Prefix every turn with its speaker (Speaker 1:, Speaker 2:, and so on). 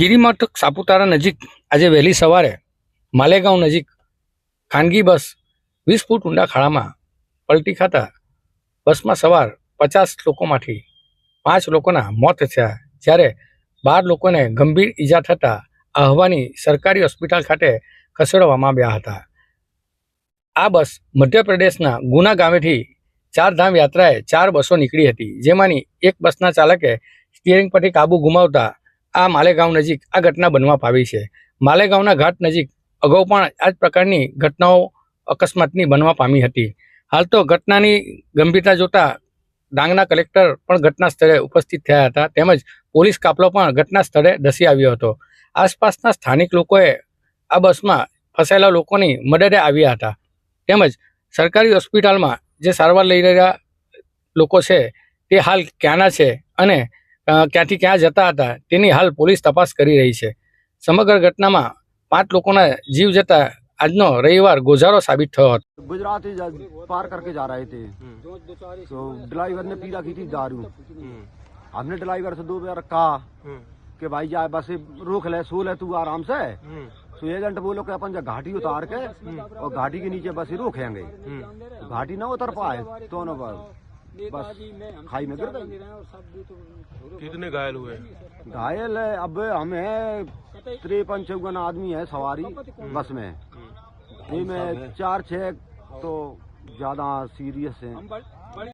Speaker 1: ગિરિમઠ સાપુતારા નજીક આજે વહેલી સવારે માલેગાંવ નજીક ખાનગી બસ વીસ ફૂટ ઊંડા ખાડામાં પલટી ખાતા બસમાં સવાર પચાસ લોકોમાંથી પાંચ લોકોના મોત થયા. જ્યારે બાર લોકોને ગંભીર ઈજા થતાં આહવાની સરકારી હોસ્પિટલ ખાતે ખસેડવામાં આવ્યા હતા. આ બસ મધ્યપ્રદેશના ગુના ગામેથી ચાર ધામ યાત્રાએ ચાર બસો નીકળી હતી, જેમાંની એક બસના ચાલકે સ્ટીયરિંગ પરથી કાબુ ગુમાવતા આ માલેગાંવ નજીક આ ઘટના બનવા પાવી છે. માલેગાંવના ઘાટ નજીક અગાઉ પણ આ જ પ્રકારની ઘટનાઓ અકસ્માતની બનવા પામી હતી. હાલ તો ઘટનાની ગંભીરતા જોતા ડાંગના કલેક્ટર પણ ઘટના સ્થળે ઉપસ્થિત થયા હતા. તેમજ પોલીસ કાફલો પણ ઘટના સ્થળે ધસી આવ્યો હતો. આસપાસના સ્થાનિક લોકોએ આ બસમાં ફસાયેલા લોકોની મદદે આવ્યા હતા. તેમજ સરકારી હોસ્પિટલમાં જે સારવાર લઈ રહ્યા લોકો છે તે હાલ ક્યાંના છે અને ક્યાંથી ક્યાં જતા હતા તેની હાલ પોલીસ તપાસ કરી રહી છે સમગ્ર ઘટનામાં પાંચ લોકોના જીવ જતા આજનો રવિવાર ગોઝારો સાબિત થયો હતો
Speaker 2: गुजरात ही जा- पार करके जा रहे थे तो ड्राइवर ने पीला की थी दारू हमने ड्राइवर से दो बार कहा कि भाई जा बस रोक ले सो ले तू आराम से तो एजेंट बोलो कि अपन जा घाटी उतार के और घाटी के नीचे बस रोकेंगे तो घाटी ना उतर पाए दोनों बार बस। खाई में गिर गई?
Speaker 3: कितने घायल हुए
Speaker 2: घायल है अब हम है तिरपन चौवन आदमी है सवारी बस में। में चार छह तो ज़्यादा सीरियस हैं।